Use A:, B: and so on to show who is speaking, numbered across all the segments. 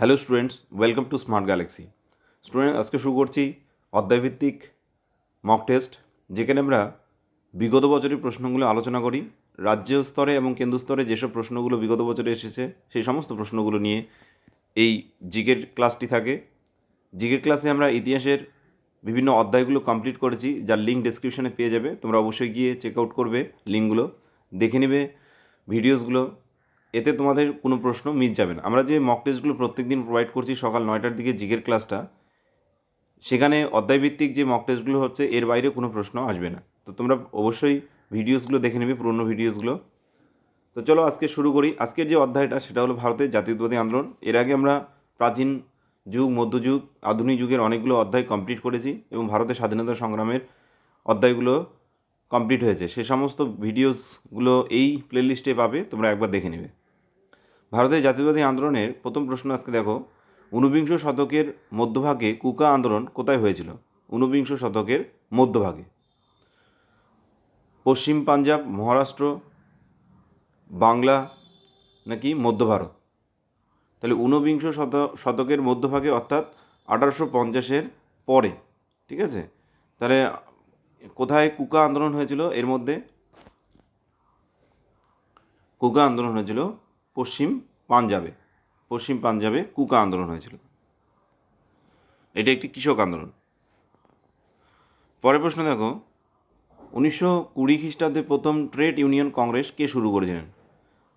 A: Hello students welcome to Smart Galaxy student আজকে শুরু করছি অধ্যায়ভিত্তিক মক টেস্ট যেখানে আমরা বিগত বছরের প্রশ্নগুলো আলোচনা করি, রাজ্য স্তরে এবং কেন্দ্র স্তরে যেসব প্রশ্নগুলো বিগত বছরে এসেছে, সেই সমস্ত প্রশ্নগুলো নিয়ে এই জিকের ক্লাসটি থাকে। জিকের ক্লাসে আমরা ইতিহাসের বিভিন্ন অধ্যায়গুলো কমপ্লিট করেছি, যার লিঙ্ক ডেসক্রিপশনে পেয়ে যাবে। তোমরা অবশ্যই গিয়ে চেক আউট করবে লিঙ্কগুলো দেখে নেবে ভিডিওসগুলো এতে তোমাদের কোনো প্রশ্ন মিস যাবে না। আমরা যে মক টেস্টগুলো প্রত্যেক দিন প্রোভাইড করছি সকাল নয়টার দিকে জিগের ক্লাসটা সেখানে অধ্যায়ভিত্তিক যে মক টেস্টগুলো হচ্ছে, এর বাইরে কোনো প্রশ্ন আসবে না। তো তোমরা অবশ্যই ভিডিওসগুলো দেখে নেবে, পুরনো ভিডিওসগুলো তো চলো আজকে শুরু করি। আজকের যে অধ্যায়টা, সেটা হলো ভারতের জাতীয়তাবাদী আন্দোলন। এর আগে আমরা প্রাচীন যুগ মধ্যযুগ আধুনিক যুগের অনেকগুলো অধ্যায় কমপ্লিট করেছি এবং ভারতের স্বাধীনতা সংগ্রামের অধ্যায়গুলো কমপ্লিট হয়েছে। সে সমস্ত ভিডিওসগুলো এই প্লেলিস্টে পাবে, তোমরা একবার দেখে নেবে। ভারতের জাতীয়তাবাদী আন্দোলনের প্রথম প্রশ্ন আজকে দেখো, ঊনবিংশ শতকের মধ্যভাগে কুকা আন্দোলন কোথায় হয়েছিল? ঊনবিংশ শতকের মধ্যভাগে। পশ্চিম পাঞ্জাব, মহারাষ্ট্র, বাংলা নাকি মধ্য ভারত? তাহলে ঊনবিংশ শত, শতকের মধ্যভাগে অর্থাৎ আঠারোশো পঞ্চাশের পরে, ঠিক আছে? তাহলে কোথায় কুকা আন্দোলন হয়েছিল? এর মধ্যে কুকা আন্দোলন হয়েছিল পশ্চিম পাঞ্জাবে পশ্চিম পাঞ্জাবে কুকা আন্দোলন হয়েছিল। এটা একটি কৃষক আন্দোলন। পরের প্রশ্ন দেখো, উনিশশো কুড়ি খ্রিস্টাব্দে প্রথম ট্রেড ইউনিয়ন কংগ্রেস কে শুরু করেছিলেন?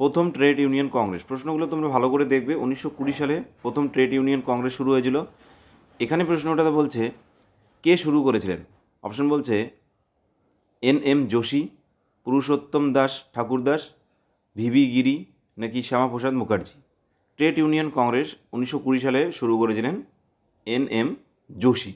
A: প্রথম ট্রেড ইউনিয়ন কংগ্রেস। প্রশ্নগুলো তোমরা ভালো করে দেখবে, উনিশশো কুড়ি সালে প্রথম ট্রেড ইউনিয়ন কংগ্রেস শুরু হয়েছিল। এখানে প্রশ্নটা বলছে, কে শুরু করেছিলেন? অপশন বলছে, N M Joshi, Purushottam Das Thakurdas V V Giri নাকি Shyamaprasad Mukherjee? Trade Union Congress উনিশশো কুড়ি সালে শুরু করেছিলেন এন এম যোশী।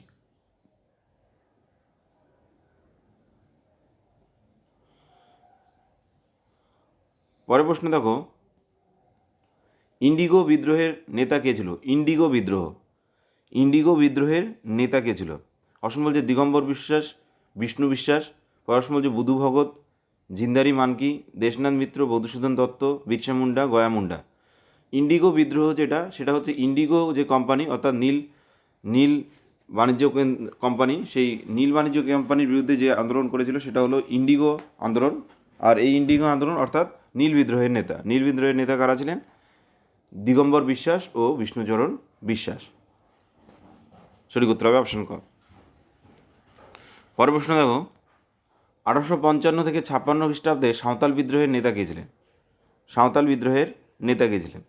A: পরের প্রশ্ন দেখো। ইন্ডিগো বিদ্রোহের নেতা কে ছিল? ইন্ডিগো বিদ্রোহ। ইন্ডিগো বিদ্রোহের নেতা কে ছিল? অসম বলছে দিগম্বর বিশ্বাস, বিষ্ণু বিশ্বাস পরশম বলছে বুধু ভগত জিন্দারি মানকি, দেশনাথ মিত্র মধুসূদন দত্ত বিরসা মুন্ডা, গয়া মুন্ডা। ইন্ডিগো বিদ্রোহ যেটা, সেটা হচ্ছে ইন্ডিগো যে কোম্পানি অর্থাৎ নীল নীল বাণিজ্য কোম্পানি সেই নীল বাণিজ্য কোম্পানির বিরুদ্ধে যে আন্দোলন করেছিল, সেটা হলো ইন্ডিগো আন্দোলন। আর এই ইন্ডিগো আন্দোলন, অর্থাৎ নীল বিদ্রোহের নেতা। নীল বিদ্রোহের নেতা কারা ছিলেন? দিগম্বর বিশ্বাস ও বিষ্ণুচরণ বিশ্বাস। সঠিক উত্তর হবে অপশন ক। পরের প্রশ্ন দেখো। আঠারোশো পঞ্চান্ন থেকে ছাপ্পান্ন খ্রিস্টাব্দে সাঁওতাল বিদ্রোহের নেতা কে ছিলেন? সাঁওতাল বিদ্রোহের নেতা কে ছিলেন?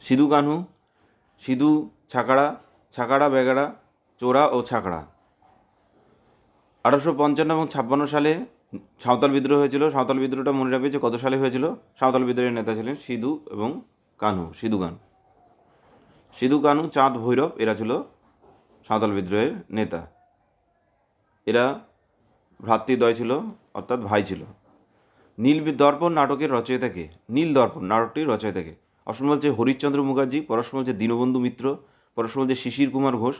A: সিধু কানহু, সিধু ছাকড়া ছাকড়া বেগড়া, চোরা ও ছাকড়া। আঠারোশো পঞ্চান্ন এবং ছাপ্পান্ন সালে সাঁওতাল বিদ্রোহ হয়েছিল। সাঁওতাল বিদ্রোহটা মনে রাখবে যে কত সালে হয়েছিল? সাঁওতাল বিদ্রোহের নেতা ছিলেন সিধু এবং কানহু, সিধু কানু সিধু কানু চাঁদ ভৈরব, এরা ছিল সাঁওতাল বিদ্রোহের নেতা। এরা ভ্রাতৃদ্বয় ছিল, অর্থাৎ ভাই ছিল। নীল দর্পণ নাটকের রচয়িতাকে নীল দর্পণ নাটকটির রচয়িতাকে অপশন বলছে হরিশ্চন্দ্র মুখার্জি পরশন বলছে দীনবন্ধু মিত্র পরশন বলছে শিশির কুমার ঘোষ,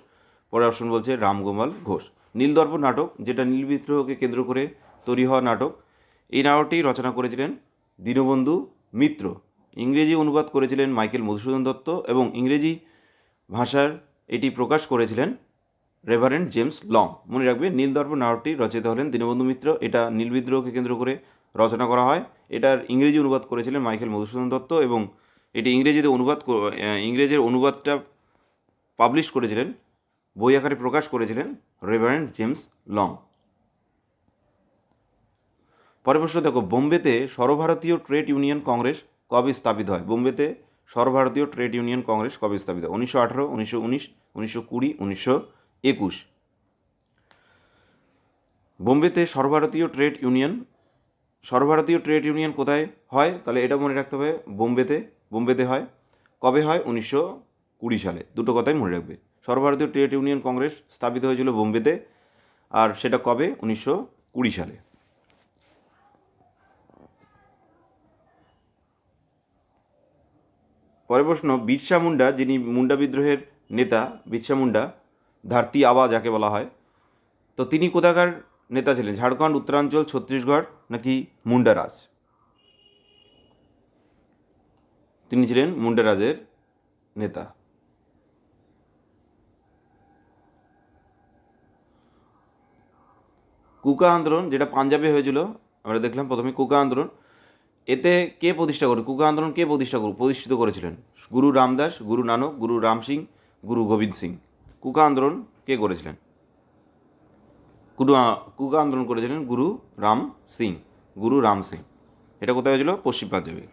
A: পরে অপশন বলছে রামগোপাল ঘোষ। নীল দর্পণ নাটক, যেটা নীল বিদ্রোহকে কেন্দ্র করে তৈরি হওয়া নাটক, এই নাটকটি রচনা করেছিলেন দীনবন্ধু মিত্র। ইংরেজি অনুবাদ করেছিলেন মাইকেল মধুসূদন দত্ত এবং ইংরেজি ভাষার এটি প্রকাশ করেছিলেন রেভারেন্ট জেমস লং। মনে রাখবে নীল দর্পণ নাটকটি রচিত হলেন দীনবন্ধু মিত্র। এটা নীল বিদ্রোহকে কেন্দ্র করে রচনা করা হয়। এটার ইংরেজি অনুবাদ করেছিলেন মাইকেল মধুসূদন দত্ত এবং এটি ইংরেজিতে অনুবাদ ইংরেজির অনুবাদটা পাবলিশ করেছিলেন, বই আকারে প্রকাশ করেছিলেন রেভারেন্ট জেমস লং। পরের প্রশ্ন দেখো, বোম্বেতে সর্বভারতীয় ট্রেড ইউনিয়ন কংগ্রেস কবে স্থাপিত হয়? বোম্বেতে সর্বভারতীয় ট্রেড ইউনিয়ন কংগ্রেস কবে স্থাপিত হয়? উনিশশো আঠারো, উনিশশো উনিশ, উনিশশো কুড়ি, উনিশশো একুশ। বোম্বেতে সর্বভারতীয় ট্রেড ইউনিয়ন, সর্বভারতীয় ট্রেড ইউনিয়ন কোথায় হয়? তাহলে এটা মনে রাখতে হবে, বোম্বেতে বোম্বেতে হয়। কবে হয়? উনিশশো কুড়ি সালে। দুটো কথাই মনে রাখবে। সর্বভারতীয় ট্রেড ইউনিয়ন কংগ্রেস স্থাপিত হয়েছিল বোম্বেতে, আর সেটা কবে? উনিশশো কুড়ি সালে। পরের প্রশ্ন, বিরসা মুন্ডা, যিনি মুন্ডা বিদ্রোহের নেতা, বিরসা মুন্ডা ধারতি আবা যাকে বলা হয়। তো তিনি কোথাকার নেতা ছিলেন? ঝাড়খণ্ড, উত্তরাঞ্চল, ছত্তিশগড় নাকি মুন্ডারাজ? তিনি ছিলেন মুন্ডা রাজের নেতা। কুকা আন্দোলন যেটা পাঞ্জাবে হয়েছিল, আমরা দেখলাম প্রথমে কুকা আন্দোলন। এতে কে প্রতিষ্ঠা করে কুকা আন্দোলন কে প্রতিষ্ঠা প্রতিষ্ঠিত করেছিলেন গুরু রামদাস, গুরু নানক, গুরু রাম সিং, গুরু গোবিন্দ সিং। কুকা আন্দোলন কে করেছিলেন? গুরু কুকা আন্দোলন করেছিলেন গুরু রাম সিং, গুরু রাম সিং। এটা কোথায় হয়েছিল? পশ্চিম পাঞ্জাবে।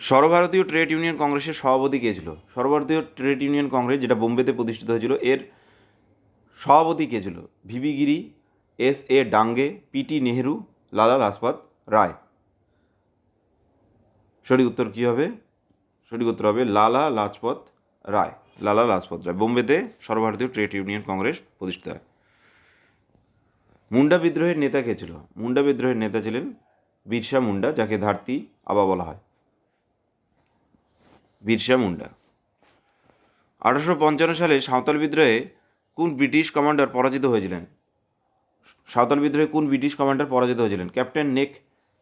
A: সর্বভারতীয় ট্রেড ইউনিয়ন কংগ্রেসের সভাপতি কে ছিল? সর্বভারতীয় ট্রেড ইউনিয়ন কংগ্রেস যেটা বোম্বেতে প্রতিষ্ঠিত হয়েছিল, এর সভাপতি কে ছিল? V B Giri S A Dange P T Nehru, Lala Lajpat Rai. সঠিক উত্তর কী হবে? সঠিক উত্তর হবে লালা লাজপত রায়। লালা লাজপত রায়। বোম্বেতে সর্বভারতীয় ট্রেড ইউনিয়ন কংগ্রেস প্রতিষ্ঠিত হয়। মুন্ডা বিদ্রোহের নেতা কে ছিল? মুন্ডা বিদ্রোহের নেতা ছিলেন বিরসা মুন্ডা, যাকে ধারতি আবা বলা হয়। বিরসা মুন্ডা। আঠারোশো পঞ্চান্ন সালে সাঁওতাল বিদ্রোহে কোন ব্রিটিশ কমান্ডার পরাজিত হয়েছিলেন? সাঁওতাল বিদ্রোহে কোন ব্রিটিশ কমান্ডার পরাজিত হয়েছিলেন? ক্যাপ্টেন নেক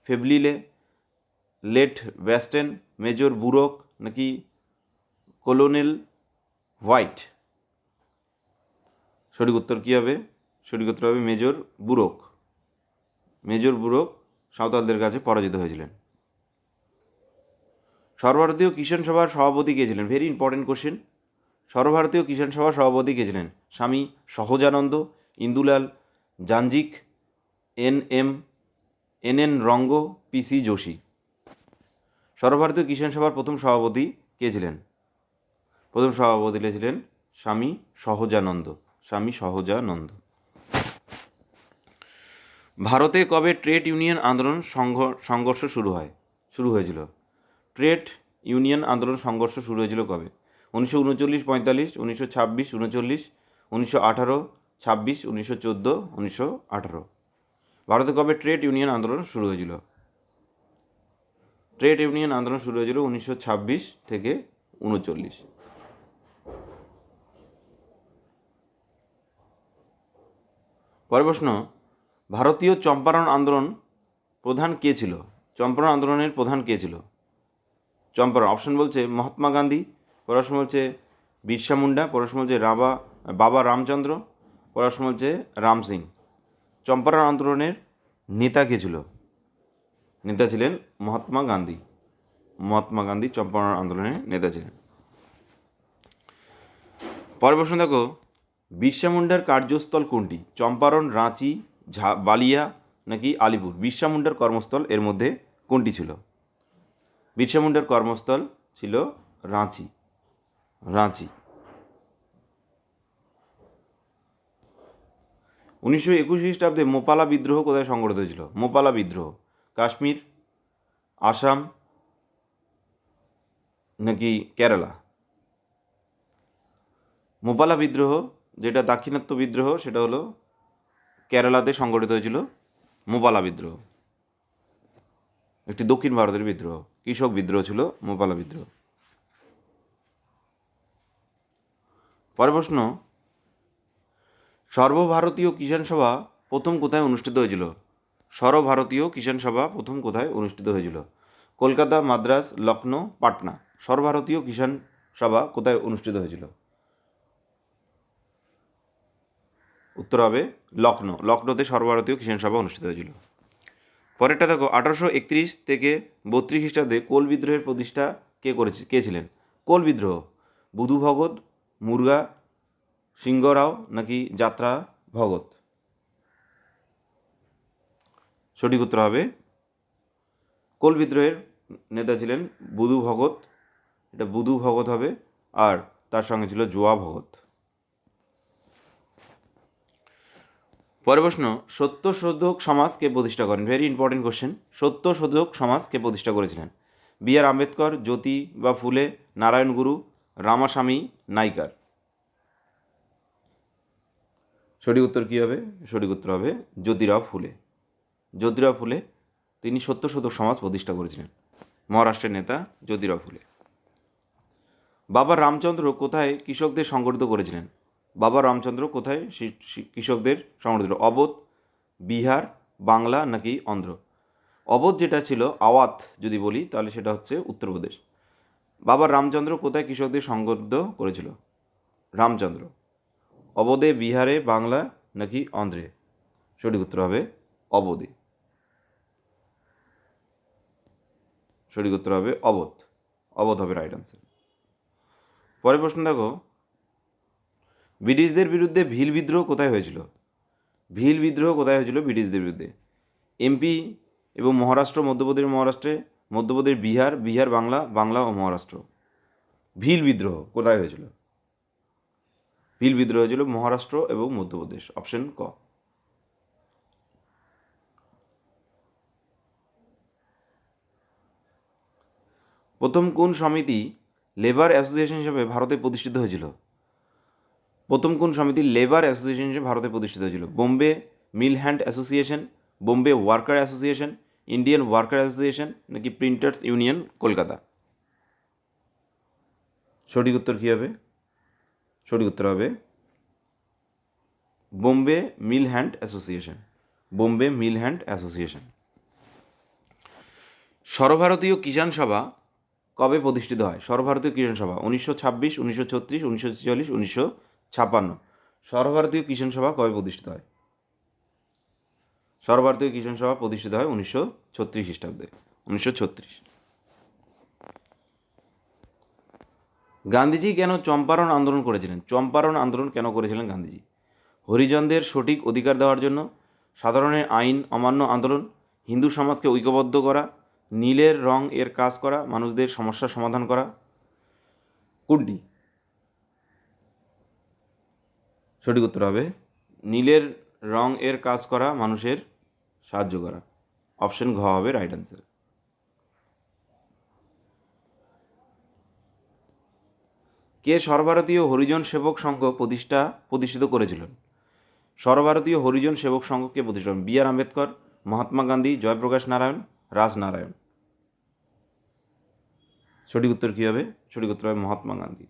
A: ফেবলিলে, লেট ওয়েস্টেন, মেজর বুরক নাকি কলোনেল হোয়াইট। সঠিক উত্তর কী হবে? সঠিক উত্তর হবে মেজর বুরক। মেজর বুরক সাঁওতালদের কাছে পরাজিত হয়েছিলেন। সর্বভারতীয় কিষাণ সভার সভাপতি কে ছিলেন? ভেরি ইম্পর্টেন্ট কোশ্চেন সর্বভারতীয় কিষাণ সভার সভাপতি কে ছিলেন? Swami Sahajanand, Indulal Yagnik N M, N N Ranga P C Joshi. সর্বভারতীয় কিষাণ সভার প্রথম সভাপতি কে ছিলেন? প্রথম সভাপতি ছিলেন স্বামী সহজানন্দ স্বামী সহজানন্দ। ভারতে কবে ট্রেড ইউনিয়ন আন্দোলন সংঘ- সংঘর্ষ শুরু হয়? শুরু হয়েছিল। ট্রেড ইউনিয়ন আন্দোলন সংঘর্ষ শুরু হয়েছিল কবে? উনিশশো উনচল্লিশ, পঁয়তাল্লিশ, উনিশশো ছাব্বিশ, উনচল্লিশ, উনিশশো আঠারো, ছাব্বিশ, উনিশশো চোদ্দ, উনিশশো আঠারো। ভারতে কবে ট্রেড ইউনিয়ন আন্দোলন শুরু হয়েছিল? ট্রেড ইউনিয়ন আন্দোলন শুরু হয়েছিল উনিশশো ছাব্বিশ থেকে উনচল্লিশ। পরের প্রশ্ন, ভারতীয় চম্পারণ আন্দোলন প্রধান কে ছিল? চম্পারণ আন্দোলনের প্রধান কে ছিল? চম্পারণ অপশন বলছে মহাত্মা গান্ধী পড়াশোনা বলছে বিরসা মুন্ডা পড়াশোনা বলছে রাবা, বাবা রামচন্দ্র পড়াশোনা বলছে রাম সিং। চম্পারণ আন্দোলনের নেতা কে ছিল? নেতা ছিলেন মহাত্মা গান্ধী। মহাত্মা গান্ধী চম্পারণ আন্দোলনের নেতা ছিলেন। পরের প্রশ্ন দেখো বিরসা মুন্ডার কার্যস্থল কোনটি? চম্পারণ, রাঁচি, ঝা, বালিয়া নাকি আলিপুর? বিরসা মুন্ডার কর্মস্থল এর মধ্যে কোনটি ছিল? বিরসা মুন্ডার কর্মস্থল ছিল রাঁচি। রাঁচি। উনিশশো একুশ খ্রিস্টাব্দে মোপালা বিদ্রোহ কোথায় সংগঠিত হয়েছিল? মোপালা বিদ্রোহ। কাশ্মীর, আসাম নাকি কেরালা? মোপালা বিদ্রোহ যেটা দাক্ষিণাত্য বিদ্রোহ, সেটা হলো কেরালাতে সংগঠিত হয়েছিল মোপালা বিদ্রোহ। একটি দক্ষিণ ভারতের বিদ্রোহ, কৃষক বিদ্রোহ ছিল মোপালা বিদ্রোহ। পরের প্রশ্ন, সর্বভারতীয় কিষাণ সভা প্রথম কোথায় অনুষ্ঠিত হয়েছিল? সর্বভারতীয় কিষাণ সভা প্রথম কোথায় অনুষ্ঠিত হয়েছিল? কলকাতা, মাদ্রাস লখনৌ পাটনা। সর্বভারতীয় কিষাণ সভা কোথায় অনুষ্ঠিত হয়েছিল? উত্তর হবে লখনৌ লখনৌতে সর্বভারতীয় কিষাণ সভা অনুষ্ঠিত হয়েছিল। পরেরটা দেখো, আঠারোশো একত্রিশ থেকে বত্রিশ খ্রিস্টাব্দে কোল বিদ্রোহের প্রতিষ্ঠা কে করেছে, কে ছিলেন? কোল বিদ্রোহ। বুধু ভগত, মুরগা, সিংহরাও নাকি যাত্রা ভগত? সঠিক উত্তর হবে, কোল বিদ্রোহের নেতা ছিলেন বুধু ভগত। এটা বুধু ভগত হবে, আর তার সঙ্গে ছিল জোয়া ভগত। পরের প্রশ্ন, সত্য শোধক সমাজ কে প্রতিষ্ঠা করেন। ভেরি ইম্পর্টেন্ট কোশ্চেন সত্য শোধক সমাজ কে প্রতিষ্ঠা করেছিলেন। বি আর আম্বেদকর, জ্যোতি বা ফুলে, নারায়ণ গুরু, রামাস্বামী, নাইকার। সঠিক উত্তর কী হবে? সঠিক উত্তর হবে জ্যোতিরাও ফুলে। জ্যোতিরাও ফুলে, তিনি সত্য শতক সমাজ প্রতিষ্ঠা করেছিলেন। মহারাষ্ট্রের নেতা, জ্যোতিরাও ফুলে। বাবা রামচন্দ্র কোথায় কৃষকদের সংগঠিত করেছিলেন? বাবা রামচন্দ্র কোথায়? কৃষকদের সংগঠিত অবোধ, বিহার, বাংলা নাকি অন্ধ্র? অবধ যেটা ছিল আওয়াত যদি বলি, তাহলে সেটা হচ্ছে উত্তরপ্রদেশ বাবা রামচন্দ্র কোথায় কৃষকদের সংগঠিত করেছিল? রামচন্দ্র। অবধে, বিহারে, বাংলা নাকি অন্ধ্রে? সঠিক উত্তর হবে অবধে। সঠিক উত্তর হবে অবধ। অবধ হবে রাইট আনসার পরের প্রশ্ন দেখো। ব্রিটিশদের বিরুদ্ধে ভিল বিদ্রোহ কোথায় হয়েছিল? ভিল বিদ্রোহ কোথায় হয়েছিল ব্রিটিশদের বিরুদ্ধে? এমপি এবং মহারাষ্ট্র, মধ্যপ্রদেশ মহারাষ্ট্রে, মধ্যপ্রদেশ বিহার বিহার বাংলা বাংলা ও মহারাষ্ট্র। ভিল বিদ্রোহ কোথায় হয়েছিল? ভিল বিদ্রোহ হয়েছিল মহারাষ্ট্র এবং মধ্যপ্রদেশ। অপশন ক। প্রথম কোন সমিতি লেবার অ্যাসোসিয়েশন হিসেবে ভারতে প্রতিষ্ঠিত হয়েছিল? প্রথম কোন সমিতি? লেবার অ্যাসোসিয়েশন হিসেবে ভারতে প্রতিষ্ঠিত হয়েছিল। Bombay mill hand association, Bombay worker association, Indian worker association, নাকি প্রিন্টার্স ইউনিয়ন, কলকাতা? সঠিক উত্তর কী হবে? সঠিক উত্তর হবে Bombay mill hand association. Bombay mill hand association. সর্বভারতীয় কিষাণ সভা কবে প্রতিষ্ঠিত হয়? সর্বভারতীয় কিষাণ সভা, উনিশশো ছাব্বিশ, উনিশশো ছত্রিশ, উনিশশো ছেচল্লিশ উনিশশো ছাপ্পান্ন। সর্বভারতীয় কিষাণ সভা কবে প্রতিষ্ঠিত হয়? সর্বভারতীয় কিষাণ সভা প্রতিষ্ঠিত হয় উনিশশো ছত্রিশ খ্রিস্টাব্দে। উনিশশো ছত্রিশ। গান্ধীজি কেন চম্পারণ আন্দোলন করেছিলেন? চম্পারণ আন্দোলন কেন করেছিলেন গান্ধীজি? হরিজনদের সঠিক অধিকার দেওয়ার জন্য সাধারণের আইন অমান্য আন্দোলন, হিন্দু সমাজকে ঐক্যবদ্ধ করা, নীলের রং এর কাজ করা, মানুষদের সমস্যার সমাধান করা। কোনটি? সঠিক উত্তর হবে নীলের রং এর কাজ করা মানুষের সাহায্য করা। অপশন ঘ হবে রাইট অ্যান্সার কে সর্বভারতীয় হরিজন সেবক সংঘ প্রতিষ্ঠা, প্রতিষ্ঠিত করেছিলেন? সর্বভারতীয় হরিজন সেবক সংঘকে প্রতিষ্ঠা বি আর আম্বেদকর, মহাত্মা গান্ধী, জয়প্রকাশ নারায়ণ রাজনারায়ণ সঠিক উত্তর কী হবে? সঠিক উত্তর হবে মহাত্মা গান্ধী।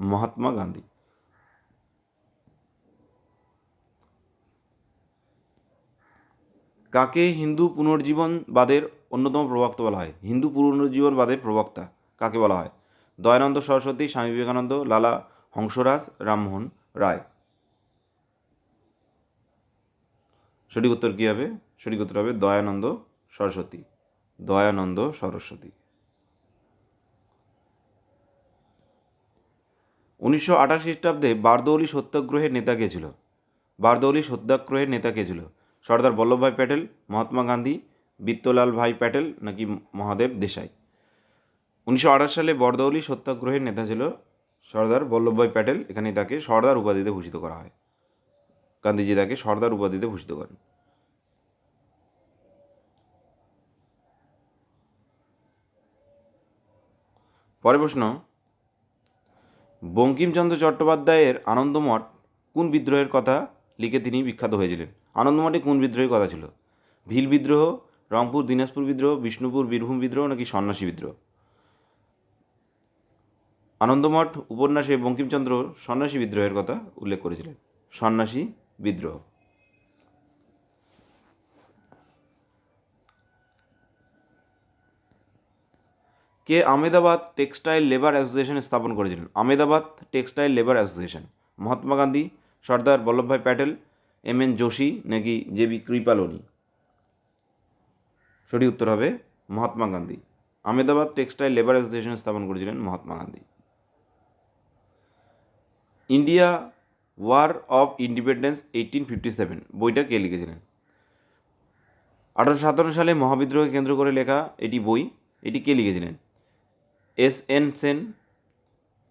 A: মহাত্মা গান্ধী। কাকে হিন্দু পুনর্জীবনবাদের অন্যতম প্রবক্তা বলা হয়? হিন্দু পুনর্জীবনবাদের প্রবক্তা কাকে বলা হয়? দয়ানন্দ সরস্বতী, স্বামী বিবেকানন্দ, লালা হংসরাজ, রামমোহন রায়। সঠিক উত্তর কী হবে? সঠিক উত্তর হবে দয়ানন্দ সরস্বতী। দয়ানন্দ সরস্বতী। উনিশশো আঠাশ খ্রিস্টাব্দে বারদৌলি সত্যাগ্রহের নেতা কে ছিল? বারদৌলি সত্যাগ্রহের নেতা কে ছিল? সর্দার বল্লভভাই প্যাটেল, মহাত্মা গান্ধী বিত্তলাল ভাই প্যাটেল নাকি মহাদেব দেশাই। উনিশশো আঠাশ সালে বরদৌলি সত্যাগ্রহের নেতা ছিল সর্দার বল্লভভাই প্যাটেল। এখানে তাকে সর্দার উপাধিতে ভূষিত করা হয়। গান্ধীজি তাকে সর্দার উপাধিতে ভূষিত করেন। পরের প্রশ্ন, বঙ্কিমচন্দ্র চট্টোপাধ্যায়ের আনন্দমঠ কোন বিদ্রোহের কথা লিখে তিনি বিখ্যাত হয়েছিলেন? আনন্দমঠে কোন বিদ্রোহের কথা ছিল? ভিল বিদ্রোহ, রংপুর, দিনাজপুর বিদ্রোহ, বিষ্ণুপুর, বীরভূম বিদ্রোহ নাকি সন্ন্যাসী বিদ্রোহ? আনন্দমঠ, উপন্যাসে বঙ্কিমচন্দ্র সন্ন্যাসী বিদ্রোহের কথা উল্লেখ করেছিলেন। সন্ন্যাসী বিদ্রোহ। কে আমেদাবাদ টেক্সটাইল লেবার অ্যাসোসিয়েশন স্থাপন করেছিলেন? Ahmedabad textile labour association. Mahatma Gandhi, Sardar Vallabhbhai Patel M N Joshi নাকি জে বি কৃপালনি? সঠিক উত্তর হবে Mahatma Gandhi. Ahmedabad textile labour association স্থাপন করেছিলেন Mahatma Gandhi. India war of independence eighteen fifty seven, বইটা কে লিখেছিলেন? আঠারোশো সাতান্ন সালে মহাবিদ্রোহকে কেন্দ্র করে লেখা এটি বই, এটি কে লিখেছিলেন? S N Sen,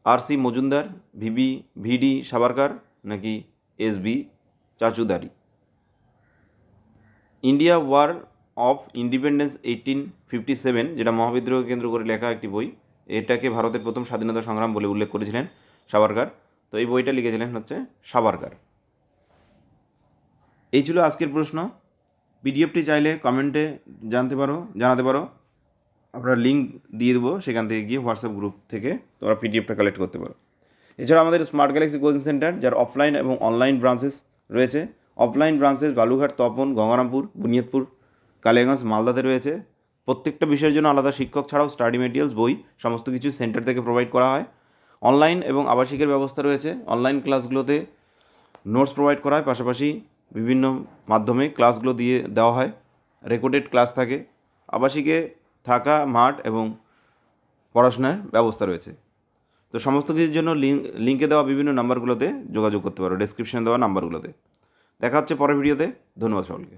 A: R C Majumdar V B V D Savarkar নাকি S B Chaudhuri. India war of independence eighteen fifty seven, যেটা মহাবিদ্রোহকে কেন্দ্র করে লেখা একটি বই, এটাকে ভারতের প্রথম স্বাধীনতা সংগ্রাম বলে উল্লেখ করেছিলেন সাবারকার তো এই বইটা লিখেছিলেন হচ্ছে সাবারকার এই ছিল আজকের প্রশ্ন। পিডিএফটি চাইলে কমেন্টে জানতে পারো, জানাতে পারো। আমরা লিঙ্ক দিয়ে দেবো সেখান থেকে গিয়ে হোয়াটসঅ্যাপ গ্রুপ থেকে, তোমরা পিডিএফটা কালেক্ট করতে পারো। এছাড়া আমাদের স্মার্ট গ্যালাক্সি কোচিং সেন্টার, যার অফলাইন এবং অনলাইন ব্রাঞ্চেস রয়েছে। অফলাইন ব্রাঞ্চেস বালুঘাট তপন, গঙ্গারামপুর, বুনিয়াদপুর, কালিয়াগঞ্জ, মালদাতে রয়েছে। প্রত্যেকটা বিষয়ের জন্য আলাদা শিক্ষক ছাড়াও স্টাডি মেটেরিয়ালস বই, সমস্ত কিছু সেন্টার থেকে প্রোভাইড করা হয়। অনলাইন এবং আবাসিকের ব্যবস্থা রয়েছে। অনলাইন ক্লাসগুলোতে নোটস প্রোভাইড করা হয়। পাশাপাশি বিভিন্ন মাধ্যমে ক্লাসগুলো দিয়ে দেওয়া হয়। রেকর্ডেড ক্লাস থাকে। আবাসিকে থাকা, মাঠ এবং পড়াশোনার ব্যবস্থা রয়েছে। তো সমস্ত কিছুর জন্য লিঙ্ক লিঙ্কে দেওয়া বিভিন্ন নাম্বারগুলোতে যোগাযোগ করতে পারো ডেসক্রিপশানে দেওয়া নাম্বারগুলোতে দেখা হচ্ছে পরের ভিডিওতে ধন্যবাদ সকলকে।